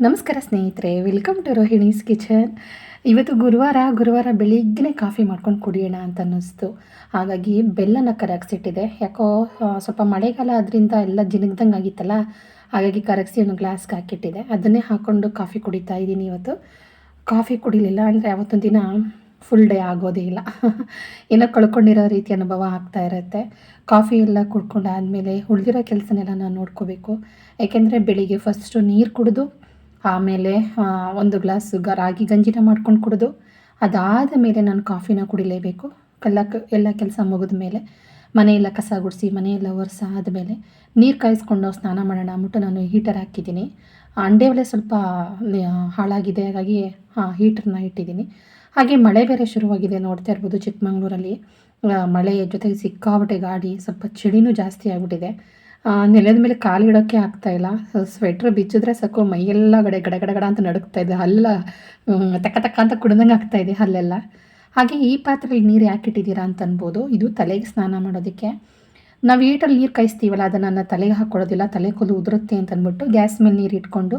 ನಮಸ್ಕಾರ ಸ್ನೇಹಿತರೆ welcome to Rohini's kitchen. ಇವತ್ತು ಗುರುವಾರ ಗುರುವಾರ ಬೆಳಿಗ್ಗೆ ಕಾಫಿ ಮಾಡ್ಕೊಂಡು ಕುಡಿಯೋಣ ಅಂತ ಅನ್ನಿಸ್ತು. ಹಾಗಾಗಿ ಬೆಲ್ಲನ ಕರಗಿಸಿಟ್ಟಿದೆ. ಯಾಕೋ ಸ್ವಲ್ಪ ಮಳೆಗಾಲ ಅದರಿಂದ ಎಲ್ಲ ಜಿನಗ್ದಂಗೆ ಆಗಿತ್ತಲ್ಲ, ಹಾಗಾಗಿ ಕರಗಿಸಿ ಒಂದು ಗ್ಲಾಸ್ಗೆ ಹಾಕಿಟ್ಟಿದೆ. ಅದನ್ನೇ ಹಾಕ್ಕೊಂಡು ಕಾಫಿ ಕುಡಿತಾ ಇದ್ದೀನಿ ಇವತ್ತು. ಕಾಫಿ ಕುಡಿಲಿಲ್ಲ ಅಂದರೆ ಅವತ್ತೊಂದು ದಿನ ಫುಲ್ ಡೇ ಆಗೋದೇ ಇಲ್ಲ. ಏನೋ ಕಳ್ಕೊಂಡಿರೋ ರೀತಿ ಅನುಭವ ಆಗ್ತಾ ಇರುತ್ತೆ. ಕಾಫಿ ಎಲ್ಲ ಕುಡ್ಕೊಂಡಾದಮೇಲೆ ಉಳಿದಿರೋ ಕೆಲಸನೆಲ್ಲ ನಾನು ನೋಡ್ಕೋಬೇಕು. ಯಾಕೆಂದರೆ ಬೆಳಿಗ್ಗೆ ಫಸ್ಟು ನೀರು ಕುಡಿದು ಆಮೇಲೆ ಒಂದು ಗ್ಲಾಸ್ ರಾಗಿ ಗಂಜಿನ ಮಾಡ್ಕೊಂಡು ಕುಡಿದು, ಅದಾದ ಮೇಲೆ ನಾನು ಕಾಫಿನ ಕುಡಿಲೇಬೇಕು. ಎಲ್ಲ ಎಲ್ಲ ಕೆಲಸ ಮುಗಿದ ಮೇಲೆ ಮನೆಯೆಲ್ಲ ಕಸ ಗುಡಿಸಿ, ಮನೆಯೆಲ್ಲ ಒರೆಸ ಆದಮೇಲೆ, ನೀರು ಕಾಯಿಸ್ಕೊಂಡು ಸ್ನಾನ ಮಾಡೋಣ ಅಂದ್ಬಿಟ್ಟು ನಾನು ಹೀಟರ್ ಹಾಕಿದ್ದೀನಿ. ಅಂಡೆ ಒಲೆ ಸ್ವಲ್ಪ ಹಾಳಾಗಿದೆ, ಹಾಗಾಗಿ ಹಾಂ ಹೀಟರ್ನ ಇಟ್ಟಿದ್ದೀನಿ. ಹಾಗೆ ಮಳೆ ಬೇರೆ ಶುರುವಾಗಿದೆ ನೋಡ್ತಾ ಇರ್ಬೋದು ಚಿಕ್ಕಮಂಗ್ಳೂರಲ್ಲಿ. ಮಳೆ ಜೊತೆಗೆ ಸಿಕ್ಕಾಬಟ್ಟೆ ಗಾಡಿ ಸ್ವಲ್ಪ ಚಳಿನೂ ಜಾಸ್ತಿ ಆಗಿಬಿಟ್ಟಿದೆ. ನೆಲದ ಮೇಲೆ ಕಾಲು ಇಡೋಕ್ಕೆ ಆಗ್ತಾ ಇಲ್ಲ. ಸ್ವೆಟ್ರ್ ಬಿಚ್ಚಿದ್ರೆ ಸಾಕು, ಮೈಯೆಲ್ಲ ಗಡೆ ಗಡ ಗಡ ಗಡ ಅಂತ ನಡುಕ್ತಾ ಇದೆ. ಹಲ್ಲ ತಕ್ಕ ತಕ್ಕ ಅಂತ ಕುಡ್ದಂಗೆ ಆಗ್ತಾ ಇದೆ ಹಲ್ಲೆಲ್ಲ. ಹಾಗೆ ಈ ಪಾತ್ರೆಯಲ್ಲಿ ನೀರು ಯಾಕೆ ಇಟ್ಟಿದ್ದೀರಾ ಅಂತ ಅನ್ಬೋದು. ಇದು ತಲೆಗೆ ಸ್ನಾನ ಮಾಡೋದಕ್ಕೆ. ನಾವು ಏಟಲ್ಲಿ ನೀರು ಕಾಯಿಸ್ತೀವಲ್ಲ, ಅದನ್ನು ನನ್ನ ತಲೆಗೆ ಹಾಕ್ಕೊಳ್ಳೋದಿಲ್ಲ ತಲೆ ಕೊಲು ಉದುರುತ್ತೆ ಅಂತ ಅಂದ್ಬಿಟ್ಟು ಗ್ಯಾಸ್ ಮೇಲೆ ನೀರು ಇಟ್ಕೊಂಡು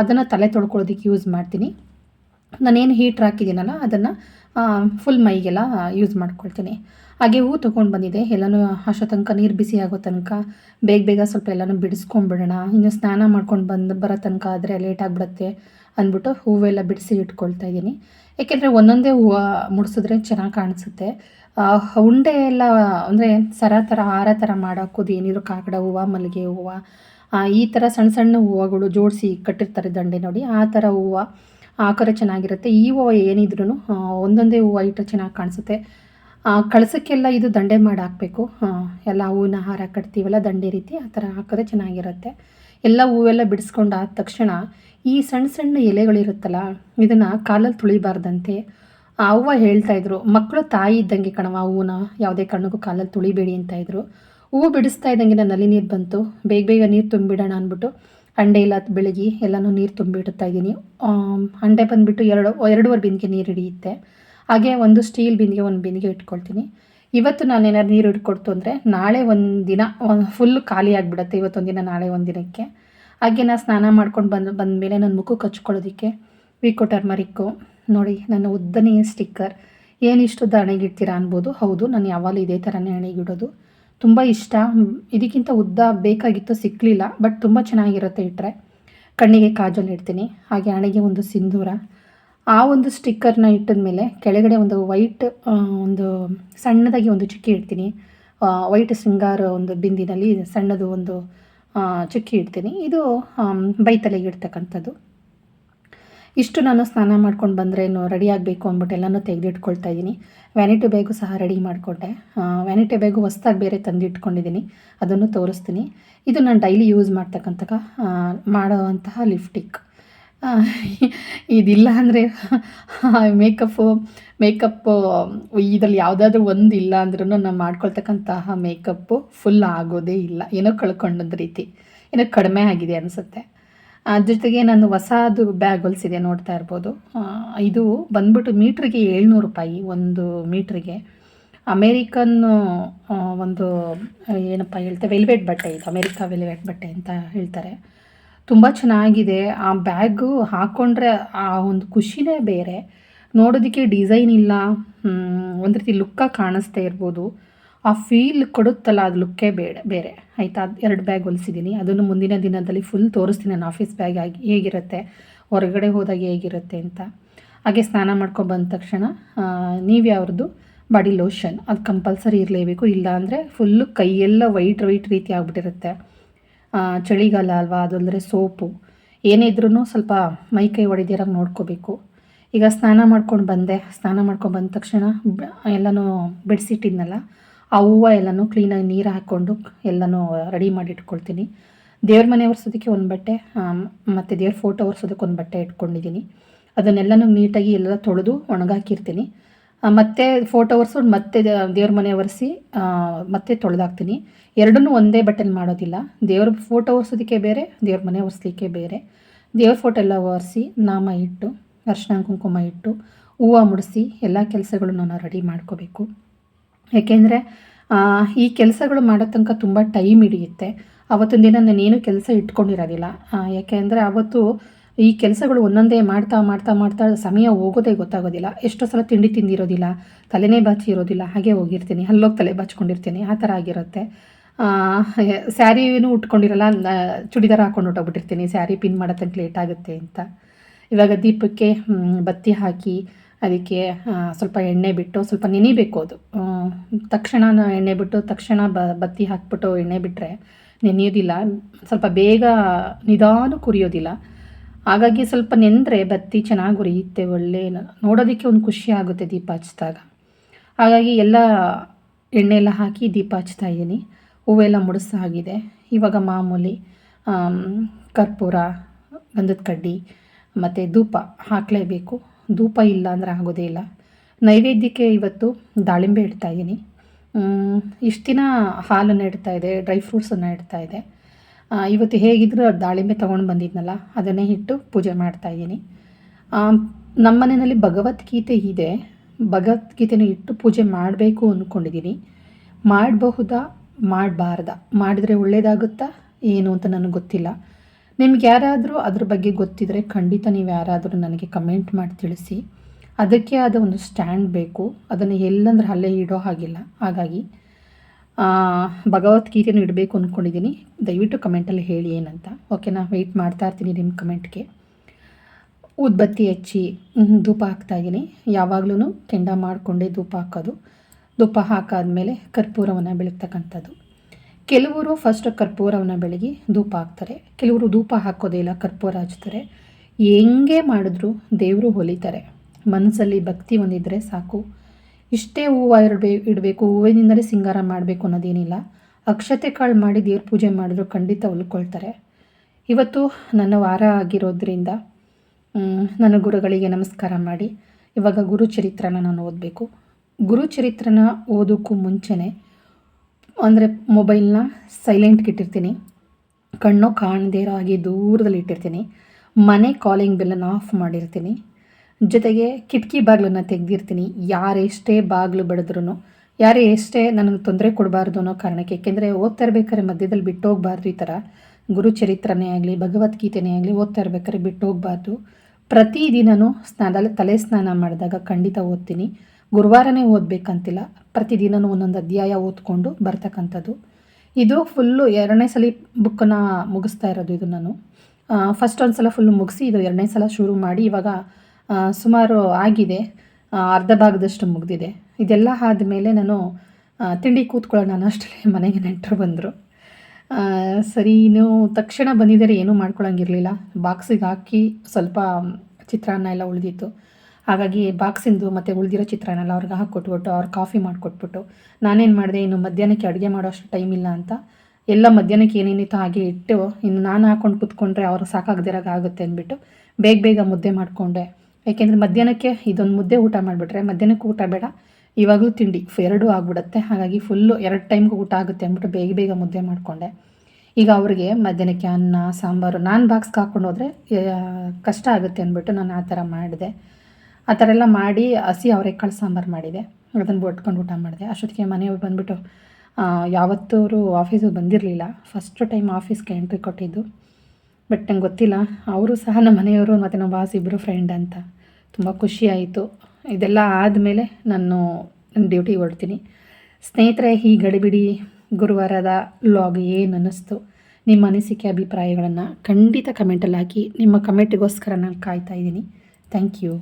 ಅದನ್ನು ತಲೆ ತೊಳ್ಕೊಳ್ಳೋದಕ್ಕೆ ಯೂಸ್ ಮಾಡ್ತೀನಿ. ನಾನೇನು ಹೀಟ್ರ್ ಹಾಕಿದ್ದೀನಲ್ಲ, ಅದನ್ನು ಫುಲ್ ಮೈಗೆಲ್ಲ ಯೂಸ್ ಮಾಡ್ಕೊಳ್ತೀನಿ. ಹಾಗೆ ಹೂ ತೊಗೊಂಡು ಬಂದಿದೆ. ಎಲ್ಲನೂ ಅಷ್ಟೋ ತನಕ ನೀರು ಬಿಸಿ ಆಗೋ ತನಕ. ಬೇಗ ಬೇಗ ಸ್ವಲ್ಪ ಎಲ್ಲನೂ ಬಿಡಿಸ್ಕೊಂಡ್ಬಿಡೋಣ ಇನ್ನು ಸ್ನಾನ ಮಾಡ್ಕೊಂಡು ಬಂದು ಬರೋ ತನಕ ಆದರೆ ಲೇಟ್ ಆಗಿಬಿಡುತ್ತೆ ಅಂದ್ಬಿಟ್ಟು ಹೂವೆಲ್ಲ ಬಿಡಿಸಿ ಇಟ್ಕೊಳ್ತಾ ಇದ್ದೀನಿ. ಏಕೆಂದರೆ ಒಂದೊಂದೇ ಹೂವು ಮುಡಿಸಿದ್ರೆ ಚೆನ್ನಾಗಿ ಕಾಣಿಸುತ್ತೆ. ಉಂಡೆ ಎಲ್ಲ ಅಂದರೆ ಸರ ಥರ ಹಾರ ಥರ ಮಾಡೋಕ್ಕೋದು ಏನಿದ್ರು ಕಾಕಡ ಹೂವು, ಮಲ್ಲಿಗೆ ಹೂವು ಈ ಥರ ಸಣ್ಣ ಸಣ್ಣ ಹೂವುಗಳು ಜೋಡಿಸಿ ಕಟ್ಟಿರ್ತಾರೆ ದಂಡೆ ನೋಡಿ. ಆ ಥರ ಹೂವು ಆಕರ ಚೆನ್ನಾಗಿರುತ್ತೆ. ಈ ಹೂವು ಏನಿದ್ರು ಒಂದೊಂದೇ ಹೂವು ಇಟ್ಟರೆ ಚೆನ್ನಾಗಿ ಕಾಣಿಸುತ್ತೆ. ಕಳಸಕ್ಕೆಲ್ಲ ಇದು ದಂಡೆ ಮಾಡಿ ಹಾಕಬೇಕು ಎಲ್ಲ ಹೂವಿನ ಹಾರ ಕಟ್ತೀವಲ್ಲ, ದಂಡೆ ರೀತಿ, ಆ ಥರ ಹಾಕಿದ್ರೆ ಚೆನ್ನಾಗಿರುತ್ತೆ. ಎಲ್ಲ ಹೂವೆಲ್ಲ ಬಿಡಿಸ್ಕೊಂಡಾದ ತಕ್ಷಣ ಈ ಸಣ್ಣ ಸಣ್ಣ ಎಲೆಗಳಿರುತ್ತಲ್ಲ, ಇದನ್ನು ಕಾಲಲ್ಲಿ ತುಳಿಬಾರ್ದಂತೆ. ಆ ಅವ್ವ ಹೇಳ್ತಾ ಇದ್ರು ಮಕ್ಕಳು ತಾಯಿ ಇದ್ದಂಗೆ ಕಣವ ಹೂವನ್ನ ಯಾವುದೇ ಕಾರಣಕ್ಕೂ ಕಾಲಲ್ಲಿ ತುಳಿಬೇಡಿ ಅಂತ ಇದ್ರು. ಹೂವು ಬಿಡಿಸ್ತಾ ಇದ್ದಂಗೆ ನಲ್ಲಿ ನೀರು ಬಂತು. ಬೇಗ ಬೇಗ ನೀರು ತುಂಬಿಡೋಣ ಅಂದ್ಬಿಟ್ಟು ಹಂಡೆ ಇಲ್ಲ ಬೆಳಗ್ಗೆ ಎಲ್ಲನೂ ನೀರು ತುಂಬಿಡ್ತಾ ಇದ್ದೀನಿ. ಹಂಡೆ ಬಂದುಬಿಟ್ಟು ಎರಡು, ಎರಡೂವರೆ ಬಿಂದಿಗೆ ನೀರು ಹಿಡಿಯುತ್ತೆ. ಹಾಗೆ ಒಂದು ಸ್ಟೀಲ್ ಬಿಂದಿಗೆ, ಒಂದು ಬಿಂದಿಗೆ ಇಟ್ಕೊಳ್ತೀನಿ. ಇವತ್ತು ನಾನು ಏನಾದ್ರು ನೀರು ಇಟ್ಕೊಡ್ತು ಅಂದರೆ ನಾಳೆ ಒಂದು ದಿನ ಫುಲ್ ಖಾಲಿ ಆಗಿಬಿಡುತ್ತೆ ಇವತ್ತೊಂದು ದಿನ ನಾಳೆ ಒಂದು ದಿನಕ್ಕೆ. ಹಾಗೆ ನಾನು ಸ್ನಾನ ಮಾಡ್ಕೊಂಡು ಬಂದು, ಬಂದಮೇಲೆ ನನ್ನ ಮುಖಕ್ಕೆ ಹಚ್ಕೊಳ್ಳೋದಕ್ಕೆ ವಿಕೋ ಟರ್ಮರಿಕ್ಕು ನೋಡಿ, ನನ್ನ ಉದ್ದನೆಯ ಸ್ಟಿಕ್ಕರ್ ಏನಿಷ್ಟು ಹಣೆಗಿಡ್ತೀರಾ ಅನ್ಬೋದು. ಹೌದು, ನಾನು ಯಾವಾಗಲೂ ಇದೇ ಥರನೇ ಹಣೆಗಿಡೋದು ತುಂಬ ಇಷ್ಟ. ಇದಕ್ಕಿಂತ ಉದ್ದ ಬೇಕಾಗಿತ್ತು ಸಿಕ್ಕಲಿಲ್ಲ ಬಟ್ ತುಂಬ ಚೆನ್ನಾಗಿರುತ್ತೆ ಇಟ್ಟರೆ ಕಣ್ಣಿಗೆ ಕಾಜಲ್ ಇಡ್ತೀನಿ. ಹಾಗೆ ಹಣೆಗೆ ಒಂದು ಸಿಂಧೂರ. ಆ ಒಂದು ಸ್ಟಿಕ್ಕರ್ನ ಇಟ್ಟಿದ ಮೇಲೆ ಕೆಳಗಡೆ ಒಂದು ವೈಟ್ ಒಂದು ಸಣ್ಣದಾಗಿ ಒಂದು ಚುಕ್ಕಿ ಇಡ್ತೀನಿ. ವೈಟ್ ಸಿಂಗಾರ ಒಂದು ಬಿಂದಿನಲ್ಲಿ ಸಣ್ಣದು ಒಂದು ಚುಕ್ಕಿ ಇಡ್ತೀನಿ. ಇದು ಬೈತಲೆಗೆ ಇಡ್ತಕ್ಕಂಥದ್ದು. ಇಷ್ಟು ನಾನು ಸ್ನಾನ ಮಾಡ್ಕೊಂಡು ಬಂದರೆ ರೆಡಿ ಆಗಬೇಕು ಅಂದ್ಬಿಟ್ಟು ಎಲ್ಲನೂ ತೆಗೆದಿಟ್ಕೊಳ್ತಾ ಇದ್ದೀನಿ. ವ್ಯಾನಿಟಿ ಬ್ಯಾಗು ಸಹ ರೆಡಿ ಮಾಡಿಕೊಂಡೆ. ವ್ಯಾನಿಟಿ ಬ್ಯಾಗು ಹೊಸ್ದಾಗಿ ಬೇರೆ ತಂದಿಟ್ಕೊಂಡಿದ್ದೀನಿ. ಅದನ್ನು ತೋರಿಸ್ತೀನಿ. ಇದು ನಾನು ಡೈಲಿ ಯೂಸ್ ಮಾಡ್ತಕ್ಕಂಥ ಮಾಡೋವಂತಹ ಲಿಫ್ಟಿಕ್ ಇದಿಲ್ಲ ಅಂದರೆ ಮೇಕಪ್ಪು ಮೇಕಪ್ಪು ಇದರಲ್ಲಿ ಯಾವುದಾದ್ರೂ ಒಂದು ಇಲ್ಲ ಅಂದ್ರೂ ನಾನು ಮಾಡ್ಕೊಳ್ತಕ್ಕಂತಹ ಮೇಕಪ್ಪು ಫುಲ್ ಆಗೋದೇ ಇಲ್ಲ. ಏನೋ ಕಳ್ಕೊಂಡದ ರೀತಿ. ಏನೋ ಕಡಿಮೆ ಆಗಿದೆ ಅನಿಸುತ್ತೆ. ಅದ್ರ ಜೊತೆಗೆ ನಾನು ಹೊಸದು ಬ್ಯಾಗ್ ಹೊಲಿಸಿದೆ ನೋಡ್ತಾ ಇರ್ಬೋದು. ಇದು ಬಂದ್ಬಿಟ್ಟು ಮೀಟ್ರಿಗೆ ಏಳ್ನೂರು ರೂಪಾಯಿ ಒಂದು ಮೀಟ್ರಿಗೆ. ಅಮೇರಿಕನ್ ಆ, ಒಂದು ಏನಪ್ಪ ಹೇಳ್ತಾರೆ ವೆಲ್ವೆಟ್ ಬಟ್ಟೆ ಇದು ಅಮೇರಿಕಾ ವೆಲ್ವೆಟ್ ಬಟ್ಟೆ ಅಂತ ಹೇಳ್ತಾರೆ. ತುಂಬ ಚೆನ್ನಾಗಿದೆ. ಆ ಬ್ಯಾಗು ಹಾಕ್ಕೊಂಡ್ರೆ ಆ ಒಂದು ಖುಷಿನೇ ಬೇರೆ. ನೋಡೋದಕ್ಕೆ ಡಿಸೈನ್ ಇಲ್ಲ. ಒಂದು ರೀತಿ ಲುಕ್ಕಾಗಿ ಕಾಣಿಸ್ತಾ ಇರ್ಬೋದು. ಆ ಫೀಲ್ ಕೊಡುತ್ತಲ್ಲ, ಅದು ಲುಕ್ಕೇ ಬೇಡ, ಬೇರೆ. ಆಯಿತಾ? ಅದು ಎರಡು ಬ್ಯಾಗ್ ಹೊಲಿಸಿದ್ದೀನಿ ಅದನ್ನು ಮುಂದಿನ ದಿನದಲ್ಲಿ ಫುಲ್ ತೋರಿಸ್ತೀನಿ ನಾನು ಆಫೀಸ್ ಬ್ಯಾಗ್ ಆಗಿ. ಹೇಗಿರುತ್ತೆ? ಹೊರಗಡೆ ಹೋದಾಗ ಹೇಗಿರುತ್ತೆ ಅಂತ. ಹಾಗೆ ಸ್ನಾನ ಮಾಡ್ಕೊಂಡು ಬಂದ ತಕ್ಷಣ ನೀವು ಯಾವ್ದು ಬಾಡಿ ಲೋಷನ್ ಅದು ಕಂಪಲ್ಸರಿ ಇರಲೇಬೇಕು. ಇಲ್ಲ ಅಂದರೆ ಫುಲ್ಲು ಕೈಯೆಲ್ಲ ವೈಟ್ ವೈಟ್ ರೀತಿ ಆಗಿಬಿಟ್ಟಿರುತ್ತೆ. ಚಳಿಗಾಲ ಅಲ್ವಾ? ಅದಲ್ಲದೆ ಸೋಪು. ಏನೇ ಇದ್ರೂ ಸ್ವಲ್ಪ ಮೈ ಕೈ ಹೊಡೆದಿರಂಗೆ ನೋಡ್ಕೋಬೇಕು. ಈಗ ಸ್ನಾನ ಮಾಡ್ಕೊಂಡು ಬಂದೆ. ಸ್ನಾನ ಮಾಡ್ಕೊಂಡು ಬಂದ ತಕ್ಷಣ ಎಲ್ಲನೂ ಬಿಡಿಸಿಟ್ಟಿದ್ನಲ್ಲ, ಆ ಹೂವು ಎಲ್ಲನೂ ಕ್ಲೀನಾಗಿ ನೀರು ಹಾಕ್ಕೊಂಡು ಎಲ್ಲನೂ ರೆಡಿ ಮಾಡಿ ಇಟ್ಕೊಳ್ತೀನಿ ದೇವ್ರ ಮನೆ ಒರೆಸೋದಕ್ಕೆ ಒಂದು ಬಟ್ಟೆ ಮತ್ತು ದೇವ್ರ ಫೋಟೋ ಒರೆಸೋದಕ್ಕೆ ಒಂದು ಬಟ್ಟೆ ಇಟ್ಕೊಂಡಿದ್ದೀನಿ. ಅದನ್ನೆಲ್ಲನೂ ನೀಟಾಗಿ ಎಲ್ಲ ತೊಳೆದು ಒಣಗಾಕಿರ್ತೀನಿ. ಮತ್ತೆ ಫೋಟೋ ಒರೆಸ್ಕೊಂಡು ಮತ್ತೆ ದೇವ್ರ ಮನೆ ಒರೆಸಿ ಮತ್ತೆ ತೊಳೆದಾಕ್ತೀನಿ. ಎರಡನ್ನೂ ಒಂದೇ ಬಟ್ಟೆಲಿ ಮಾಡೋದಿಲ್ಲ. ದೇವ್ರ ಫೋಟೋ ಒರೆಸೋದಕ್ಕೆ ಬೇರೆ, ದೇವ್ರ ಮನೆ ಒರೆಸ್ಲಿಕ್ಕೆ ಬೇರೆ. ದೇವ್ರ ಫೋಟೋ ಎಲ್ಲ ಒರೆಸಿ, ನಾಮ ಇಟ್ಟು, ಅರ್ಶಿನ ಕುಂಕುಮ ಇಟ್ಟು, ಹೂವು ಮುಡಿಸಿ, ಎಲ್ಲ ಕೆಲಸಗಳನ್ನು ನಾವು ರೆಡಿ ಮಾಡ್ಕೋಬೇಕು. ಏಕೆಂದರೆ ಈ ಕೆಲಸಗಳು ಮಾಡೋ ತನಕ ತುಂಬ ಟೈಮ್ ಹಿಡಿಯುತ್ತೆ. ಅವತ್ತಿನ ದಿನ ನಾನೇನು ಕೆಲಸ ಇಟ್ಕೊಂಡಿರೋದಿಲ್ಲ. ಯಾಕೆ ಅಂದರೆ ಅವತ್ತು ಈ ಕೆಲಸಗಳು ಒಂದೊಂದೇ ಮಾಡ್ತಾ ಮಾಡ್ತಾ ಮಾಡ್ತಾ ಸಮಯ ಹೋಗೋದೇ ಗೊತ್ತಾಗೋದಿಲ್ಲ. ಎಷ್ಟೋ ಸಲ ತಿಂಡಿ ತಿಂದಿರೋದಿಲ್ಲ, ತಲೆನೇ ಬಾಚಿ ಇರೋದಿಲ್ಲ ಹಾಗೆ ಹೋಗಿರ್ತೀನಿ. ಅಲ್ಲೋಗಿ ತಲೆ ಬಾಚ್ಕೊಂಡಿರ್ತೀನಿ. ಆ ಥರ ಆಗಿರುತ್ತೆ. ಸ್ಯಾರಿನೂ ಉಟ್ಕೊಂಡಿರಲ್ಲ ಚುಡಿದಾರ ಹಾಕೊಂಡು ಹೊಟ್ಟೋಗ್ಬಿಟ್ಟಿರ್ತೀನಿ ಸ್ಯಾರಿ ಪಿನ್ ಮಾಡೋ ತನಕ ಲೇಟ್ ಆಗುತ್ತೆ ಅಂತ. ಇವಾಗ ದೀಪಕ್ಕೆ ಬತ್ತಿ ಹಾಕಿ, ಅದಕ್ಕೆ ಸ್ವಲ್ಪ ಎಣ್ಣೆ ಬಿಟ್ಟು, ಸ್ವಲ್ಪ ನೆನಿಬೇಕು ಅದು. ತಕ್ಷಣ ಎಣ್ಣೆ ಬಿಟ್ಟು ತಕ್ಷಣ ಬ, ಬತ್ತಿ ಹಾಕ್ಬಿಟ್ಟು ಎಣ್ಣೆ ಬಿಟ್ಟರೆ ನೆನೆಯೋದಿಲ್ಲ. ಸ್ವಲ್ಪ ಬೇಗ ನಿಧಾನ ಕುರಿಯೋದಿಲ್ಲ. ಹಾಗಾಗಿ ಸ್ವಲ್ಪ ನೆಂದರೆ ಬತ್ತಿ ಚೆನ್ನಾಗಿ ಉರಿಯುತ್ತೆ ಒಳ್ಳೆ ನೋಡೋದಕ್ಕೆ ಒಂದು ಖುಷಿ ಆಗುತ್ತೆ ದೀಪ ಹಚ್ಚಿದಾಗ. ಹಾಗಾಗಿ ಎಲ್ಲ ಎಣ್ಣೆ ಎಲ್ಲ ಹಾಕಿ ದೀಪ ಹಚ್ತಾ ಇದ್ದೀನಿ. ಹೂವೆಲ್ಲ ಮುಡಿಸಾಗಿದೆ ಇವಾಗ ಮಾಮೂಲಿ ಕರ್ಪೂರ ಗಂಧದ ಕಡ್ಡಿ ಮತ್ತು ಧೂಪ ಹಾಕಲೇಬೇಕು. ಧೂಪ ಇಲ್ಲ ಅಂದರೆ ಆಗೋದೇ ಇಲ್ಲ. ನೈವೇದ್ಯಕ್ಕೆ ಇವತ್ತು ದಾಳಿಂಬೆ ಇಡ್ತಾ ಇದ್ದೀನಿ. ಇಷ್ಟು ದಿನ ಹಾಲನ್ನು ಇದೆ ಡ್ರೈ ಫ್ರೂಟ್ಸನ್ನು ಇಡ್ತಾ ಇದೆ. ಆ, ಇವತ್ತು ಹೇಗಿದ್ರೂ ದಾಳಿಂಬೆ ತೊಗೊಂಡು ಬಂದಿದ್ನಲ್ಲ, ಅದನ್ನೇ ಇಟ್ಟು ಪೂಜೆ ಮಾಡ್ತಾ ಇದ್ದೀನಿ. ನಮ್ಮ ಮನೆಯಲ್ಲಿ ಭಗವದ್ಗೀತೆ ಇದೆ. ಭಗವದ್ಗೀತೆನ ಇಟ್ಟು ಪೂಜೆ ಮಾಡಬೇಕು ಅಂದ್ಕೊಂಡಿದ್ದೀನಿ ಮಾಡಬಹುದಾ? ಮಾಡಬಾರ್ದಾ? ಮಾಡಿದ್ರೆ ಒಳ್ಳೆಯದಾಗುತ್ತಾ ಏನು ಅಂತ ನನಗೆ ಗೊತ್ತಿಲ್ಲ. ನಿಮ್ಗೆ ಯಾರಾದರೂ ಅದ್ರ ಬಗ್ಗೆ ಗೊತ್ತಿದ್ದರೆ ಖಂಡಿತ ನೀವು ಯಾರಾದರೂ ನನಗೆ ಕಮೆಂಟ್ ಮಾಡಿ ತಿಳಿಸಿ. ಅದಕ್ಕೆ ಆದ ಒಂದು ಸ್ಟ್ಯಾಂಡ್ ಬೇಕು. ಅದನ್ನು ಎಲ್ಲಂದ್ರೆ ಅಲ್ಲೇ ಇಡೋ ಹಾಗಿಲ್ಲ. ಹಾಗಾಗಿ ಭಗವದ್ಗೀತೆನೂ ಇಡಬೇಕು ಅಂದ್ಕೊಂಡಿದ್ದೀನಿ ದಯವಿಟ್ಟು ಕಮೆಂಟಲ್ಲಿ ಹೇಳಿ ಏನಂತ. ಓಕೆನಾ ವೆಯ್ಟ್ ಮಾಡ್ತಾ ಇರ್ತೀನಿ ನಿಮ್ಮ ಕಮೆಂಟ್ಗೆ. ಉದ್ಬತ್ತಿ ಹಚ್ಚಿ ಧೂಪ ಹಾಕ್ತಾ ಇದ್ದೀನಿ. ಯಾವಾಗಲೂ ಕೆಂಡ ಮಾಡಿಕೊಂಡೇ ಧೂಪ ಹಾಕೋದು. ಧೂಪ ಹಾಕಾದಮೇಲೆ ಕರ್ಪೂರವನ್ನು ಬೆಳಗ್ತಕ್ಕಂಥದ್ದು. ಕೆಲವರು ಫಸ್ಟ್ ಕರ್ಪೂರವನ್ನು ಬೆಳಗಿ ಧೂಪ ಹಾಕ್ತಾರೆ. ಕೆಲವರು ಧೂಪ ಹಾಕೋದೇ ಇಲ್ಲ, ಕರ್ಪೂರ ಹಚ್ತಾರೆ. ಹೆಂಗೆ ಮಾಡಿದ್ರು ದೇವರು ಹೊಲಿತಾರೆ. ಮನಸ್ಸಲ್ಲಿ ಭಕ್ತಿ ಹೊಂದಿದ್ರೆ ಸಾಕು. ಇಷ್ಟೇ ಹೂವು ಇಡಬೇ ಇಡಬೇಕು, ಹೂವಿನಿಂದಲೇ ಸಿಂಗಾರ ಮಾಡಬೇಕು ಅನ್ನೋದೇನಿಲ್ಲ. ಅಕ್ಷತೆ ಕಾಳು ಮಾಡಿ ದೇವ್ರ ಪೂಜೆ ಮಾಡಿದ್ರು ಖಂಡಿತ ಹೊಲ್ಕೊಳ್ತಾರೆ. ಇವತ್ತು ನನ್ನ ವಾರ ಆಗಿರೋದ್ರಿಂದ ನನ್ನ ಗುರುಗಳಿಗೆ ನಮಸ್ಕಾರ ಮಾಡಿ. ಇವಾಗ ಗುರುಚರಿತ್ರನ ನಾನು ಓದಬೇಕು. ಗುರುಚರಿತ್ರನ ಓದೋಕ್ಕೂ ಮುಂಚೆನೇ ಅಂದರೆ ಮೊಬೈಲ್ನ ಸೈಲೆಂಟ್ಗೆ ಇಟ್ಟಿರ್ತೀನಿ ಕಣ್ಣು ಕಾಣದೇ ಇರೋ ಹಾಗೆ ದೂರದಲ್ಲಿ ಇಟ್ಟಿರ್ತೀನಿ ಮನೆ ಕಾಲಿಂಗ್ ಬೆಲ್ಲನ್ನು ಆಫ್ ಮಾಡಿರ್ತೀನಿ. ಜೊತೆಗೆ ಕಿಟಕಿ ಬಾಗಿಲನ್ನು ತೆಗೆದಿರ್ತೀನಿ. ಯಾರೆಷ್ಟೇ ಬಾಗಿಲು ಬಡಿದ್ರೂ ಯಾರೇ ಎಷ್ಟೇ ನನಗೆ ತೊಂದರೆ ಕೊಡಬಾರ್ದು ಅನ್ನೋ ಕಾರಣಕ್ಕೆ. ಏಕೆಂದರೆ ಓದ್ತಾ ಇರ್ಬೇಕಾದ್ರೆ ಮಧ್ಯದಲ್ಲಿ ಬಿಟ್ಟು ಹೋಗ್ಬಾರ್ದು ಈ ಥರ. ಗುರುಚರಿತ್ರನೇ ಆಗಲಿ ಭಗವದ್ಗೀತೆನೇ ಆಗಲಿ ಓದ್ತಾ ಇರ್ಬೇಕಾದ್ರೆ ಬಿಟ್ಟು ಹೋಗ್ಬಾರ್ದು ಪ್ರತಿದಿನವೂ ಸ್ನಾನ ತಲೆ ಸ್ನಾನ ಮಾಡಿದಾಗ ಖಂಡಿತ ಓದ್ತೀನಿ. ಗುರುವಾರನೇ ಓದಬೇಕಂತಿಲ್ಲ ಪ್ರತಿದಿನವೂ ಒಂದೊಂದು ಅಧ್ಯಾಯ ಓದ್ಕೊಂಡು ಬರ್ತಕ್ಕಂಥದ್ದು. ಇದು ಫುಲ್ಲು ಎರಡನೇ ಸಲ ಬುಕ್ಕನ್ನು ಮುಗಿಸ್ತಾ ಇರೋದು ಇದು ನಾನು. ಫಸ್ಟ್ ಒಂದು ಸಲ ಫುಲ್ಲು ಮುಗಿಸಿ ಇದು ಎರಡನೇ ಸಲ ಶುರು ಮಾಡಿ ಇವಾಗ ಸುಮಾರು ಆಗಿದೆ. ಅರ್ಧ ಭಾಗದಷ್ಟು ಮುಗಿದಿದೆ. ಇದೆಲ್ಲ ಆದಮೇಲೆ ನಾನು ತಿಂಡಿ ಕೂತ್ಕೊಳ್ಳೋಣ ನಾನು ಅಷ್ಟರಲ್ಲಿ ಮನೆಗೆ ನೆಂಟರು ಬಂದರು. ಸರಿ ನೀವು ತಕ್ಷಣ ಬಂದಿದ್ದಾರೆ, ಏನೂ ಮಾಡ್ಕೊಳ್ಳೋಂಗಿರಲಿಲ್ಲ ಬಾಕ್ಸಿಗೆ ಹಾಕಿ ಸ್ವಲ್ಪ ಚಿತ್ರಾನ್ನ ಎಲ್ಲ ಉಳಿದಿತ್ತು. ಹಾಗಾಗಿ ಬಾಕ್ಸಿಂದು ಮತ್ತು ಉಳಿದಿರೋ ಚಿತ್ರಾನ್ನ ಎಲ್ಲ ಅವ್ರಿಗೆ ಹಾಕ್ಕೊಟ್ಬಿಟ್ಟು, ಅವ್ರು ಕಾಫಿ ಮಾಡಿಕೊಟ್ಬಿಟ್ಟು, ನಾನೇನು ಮಾಡಿದೆ, ಇನ್ನು ಮಧ್ಯಾಹ್ನಕ್ಕೆ ಅಡುಗೆ ಮಾಡೋ ಅಷ್ಟು ಟೈಮ್ ಇಲ್ಲ ಅಂತ, ಎಲ್ಲ ಮಧ್ಯಾಹ್ನಕ್ಕೆ ಏನೇನಿತ್ತು ಹಾಗೆ ಇಟ್ಟು, ಇನ್ನು ನಾನು ಹಾಕೊಂಡು ಕೂತ್ಕೊಂಡ್ರೆ ಅವ್ರಿಗೆ ಸಾಕಾಗದಿರಾಗ ಆಗುತ್ತೆ ಅಂದ್ಬಿಟ್ಟು, ಬೇಗ ಬೇಗ ಮುದ್ದೆ ಮಾಡಿಕೊಂಡೆ. ಯಾಕೆಂದರೆ ಮಧ್ಯಾಹ್ನಕ್ಕೆ ಇದೊಂದು ಮುದ್ದೆ ಊಟ ಮಾಡಿಬಿಟ್ರೆ ಮಧ್ಯಾಹ್ನಕ್ಕೆ ಊಟ ಬೇಡ, ಇವಾಗಲೂ ತಿಂಡಿ ಎರಡೂ ಆಗಿಬಿಡುತ್ತೆ. ಹಾಗಾಗಿ ಫುಲ್ಲು ಎರಡು ಟೈಮ್ಗೂ ಊಟ ಆಗುತ್ತೆ ಅಂದ್ಬಿಟ್ಟು ಬೇಗ ಬೇಗ ಮುದ್ದೆ ಮಾಡಿಕೊಂಡೆ. ಈಗ ಅವ್ರಿಗೆ ಮಧ್ಯಾಹ್ನಕ್ಕೆ ಅನ್ನ, ಸಾಂಬಾರು, ನಾನು ಬಾಕ್ಸ್ಗೆ ಹಾಕ್ಕೊಂಡು ಹೋದರೆ ಕಷ್ಟ ಆಗುತ್ತೆ ಅಂದ್ಬಿಟ್ಟು ನಾನು ಆ ಥರ ಮಾಡಿದೆ. ಆ ಥರ ಎಲ್ಲ ಮಾಡಿ ಹಸಿ ಅವರೆಕಾಳು ಸಾಂಬಾರು ಮಾಡಿದೆ. ಅದನ್ನು ಬಟ್ಕೊಂಡು ಊಟ ಮಾಡಿದೆ. ಅಷ್ಟೊತ್ತಿಗೆ ಮನೆಯವ್ರು ಬಂದುಬಿಟ್ಟು ಯಾವತ್ತೂ ಆಫೀಸು ಬಂದಿರಲಿಲ್ಲ. ಫಸ್ಟ್ ಟೈಮ್ ಆಫೀಸ್ಗೆ ಎಂಟ್ರಿ ಕೊಟ್ಟಿದ್ದು. ಬಟ್ ನಂಗೆ ಗೊತ್ತಿಲ್ಲ, ಅವರು ಸಹ ನಮ್ಮ ಮನೆಯವರು ಮತ್ತು ನಮ್ಮ ಬಾಸ್ ಇಬ್ಬರು ಫ್ರೆಂಡ್ ಅಂತ. ತುಂಬ ಖುಷಿಯಾಯಿತು. ಇದೆಲ್ಲ ಆದಮೇಲೆ ನಾನು ನನ್ನ ಡ್ಯೂಟಿ ಹೊರಡ್ತೀನಿ. ಸ್ನೇಹಿತರೆ ಈ ಗಡಿಬಿಡಿ ಗುರುವಾರದ ಲಾಗ್ ಏನು ಅನ್ನಿಸ್ತು ನಿಮ್ಮ ಅನಿಸಿಕೆ, ಅಭಿಪ್ರಾಯಗಳನ್ನು ಖಂಡಿತ ಕಮೆಂಟಲ್ಲಿ ಹಾಕಿ. ನಿಮ್ಮ ಕಮೆಂಟಿಗೋಸ್ಕರ ನಾನು ಕಾಯ್ತಾ ಇದ್ದೀನಿ. Thank you